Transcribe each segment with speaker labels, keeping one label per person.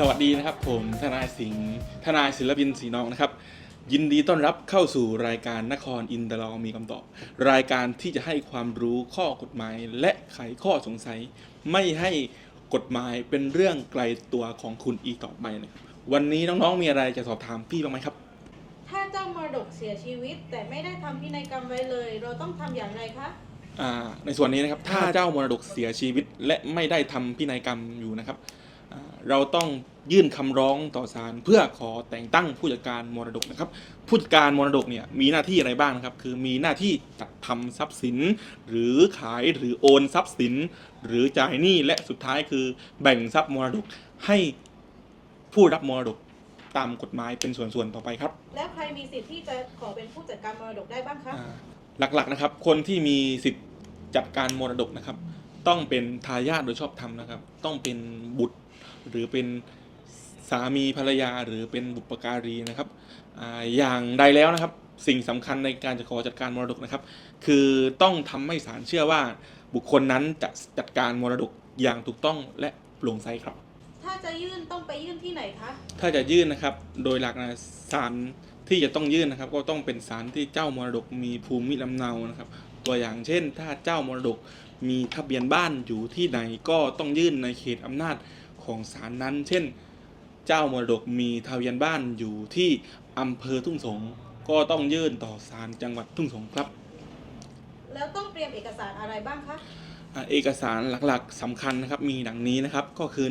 Speaker 1: สวัสดีนะครับ ผมทนายสิงห์ทนายศิลปินสีน้องนะครับ ยินดีต้อนรับเข้าสู่รายการนครอินเตอร์ลอมีคำตอบ รายการที่จะให้ความรู้ข้อกฎหมาย และไขข้อสงสัย ไม่ให้กฎหมายเป็นเรื่องไกลตัวของคุณอีกต่อไปนะครับวันนี้น้องๆมีอะไรจะสอบถามพี่บ้างไหมครับ
Speaker 2: ถ้าเจ้ามรดกเสียชีวิต แต่ไม่ได้ทำพินัยกรรมไว้เลย เราต้องทำอย่างไรคะ
Speaker 1: อ่าในส่วนนี้นะครับถ้าเจ้ามรดกเสียชีวิต และไม่ได้ทำพินัยกรรมอยู่นะครับอ่า เราต้องยื่นคำร้องต่อศาลเพื่อขอแต่งตั้งผู้จัดการมรดกนะครับ ผู้จัดการมรดกเนี่ยมีหน้าที่อะไรบ้างนะครับ คือมีหน้าที่จัดทำทรัพย์สิน หรือขายหรือโอนทรัพย์สิน หรือจ่ายหนี้และสุดท้ายคือแบ่งทรัพย์มรดกให้ผู้รับมรดกตามกฎหมายเป็นส่วนๆต่อไปครับ
Speaker 2: แล้วใครมีสิทธิ์ที่จะขอเป็นผู้จัดการมรดกได้บ้างคะ
Speaker 1: อ่าหลักๆนะครับ คนที่มีสิทธิ์จัดการมรดกนะครับ ต้องเป็นทายาทโดยชอบธรรมนะครับ ต้องเป็นบุตรหรือเป็นสามีภรรยาหรือเป็นบุปการีนะครับอาอย่างใดแล้วนะครับ สิ่งสำคัญในการจะขอจัดการมรดกนะครับ คือต้องทำให้ศาลเชื่อว่าบุคคลนั้นจะจัดการมรดกอย่างถูกต้องและโปร่งใสครับ
Speaker 2: ถ้าจะยื่นต้องไปยื่นที่ไหนคะ
Speaker 1: ถ้าจะยื่นนะครับ โดยหลักนะศาลที่จะต้องยื่นนะครับ ก็ต้องเป็นศาลที่เจ้ามรดกมีภูมิลำเนานะครับ ตัวอย่างเช่น ถ้าเจ้ามรดกมีทะเบียนบ้านอยู่ที่ไหนก็ต้องยื่นในเขตอำนาจของศาลนั้น เช่น เจ้ามรดกมีทะเบียนบ้านอยู่ที่อำเภอทุ่งสงก็ต้องยื่นต่อศาลจังหวัดทุ่งสงครับ
Speaker 2: แล้วต้องเตรียมเอกสารอะไรบ้างคะ
Speaker 1: อ่าเอกสารหลักๆสำคัญนะครับมีดังนี้นะครับก็คือ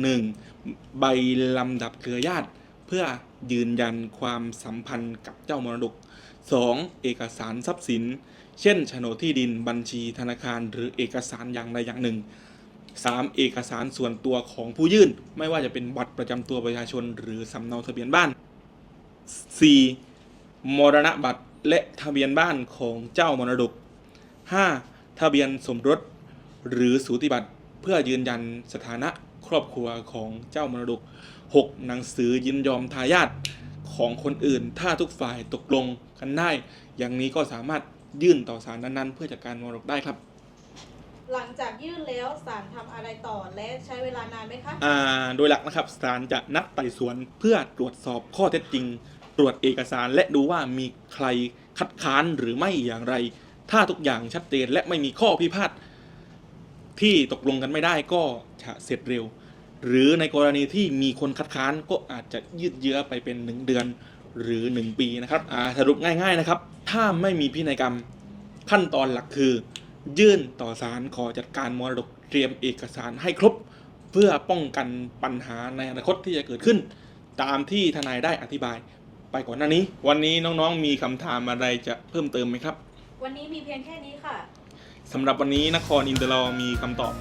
Speaker 1: 1. ใบลำดับเครือญาติ เพื่อยืนยันความสัมพันธ์กับเจ้ามรดก 2. เอกสารทรัพย์สิน เช่นโฉนดที่ดินบัญชีธนาคาร หรือเอกสารอย่างใดอย่างหนึ่ง 3. เอกสารส่วนตัวของผู้ยื่น ไม่ว่าจะเป็นบัตรประจำตัวประชาชน หรือสำเนาทะเบียนบ้าน 4. มรณบัตรและทะเบียนบ้านของเจ้ามรดก 5. ทะเบียนสมรสหรือสูติบัตรเพื่อยืนยันสถานะ ครอบครัวของเจ้ามรดก 6. หนังสือยินยอมทายาทของคนอื่น ถ้าทุกฝ่ายตกลงกันได้ อย่างนี้ก็สามารถยื่นต่อศาลนั้นๆ เพื่อจัดการมรดกได้ครับ
Speaker 2: หลังจากยื่นแล้วศาลทำอะไรต่อและใช้เวลานานไหมคะ
Speaker 1: อ่าโดยหลักนะครับศาลจะนัดไต่สวนเพื่อตรวจสอบข้อเท็จจริง ตรวจเอกสารและดูว่ามีใครคัดค้านหรือไม่อย่างไร ถ้าทุกอย่างชัดเจนและไม่มีข้อพิพาท ที่ตกลงกันไม่ได้ก็จะเสร็จเร็ว หรือในกรณีที่มีคนคัดค้านก็อาจจะยืดเยื้อไปเป็น 1 เดือนหรือ 1 ปีนะครับสรุปง่าย ๆนะครับ ถ้าไม่มีพินัยกรรมขั้นตอนหลักคือ ยื่นต่อศาลขอจัดการมรดกเตรียมเอกสารให้ครบ เพื่อป้องกันปัญหาในอนาคตที่จะเกิดขึ้น ตามที่ทนายได้อธิบาย ไปก่อนหน้านี้ วันนี้น้องๆมีคำถามอะไรจะเพิ่มเติมไหมครับ
Speaker 2: วันนี้มีเพียงแค่นี้ค่ะ
Speaker 1: สำหรับวันนี้นครอินเตอร์ลอมีคำตอบ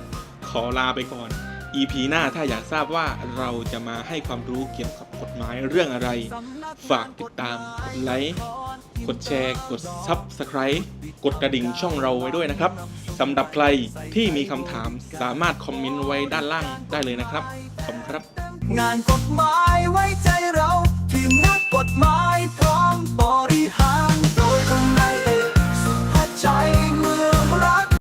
Speaker 1: ขอลาไปก่อน EP หน้าถ้าอยากทราบว่าเราจะมาให้ความรู้เกี่ยวกับกฎหมายเรื่องอะไร ฝากติดตามกดไลค์กดแชร์ กด Subscribe กดกระดิ่งช่องเราไว้ด้วยนะครับสำหรับใครที่มีคำถามสามารถคอมเมนต์ไว้ด้านล่างได้เลยนะครับ ขอบคุณครับ
Speaker 3: งานกฎหมายไว้ใจเรา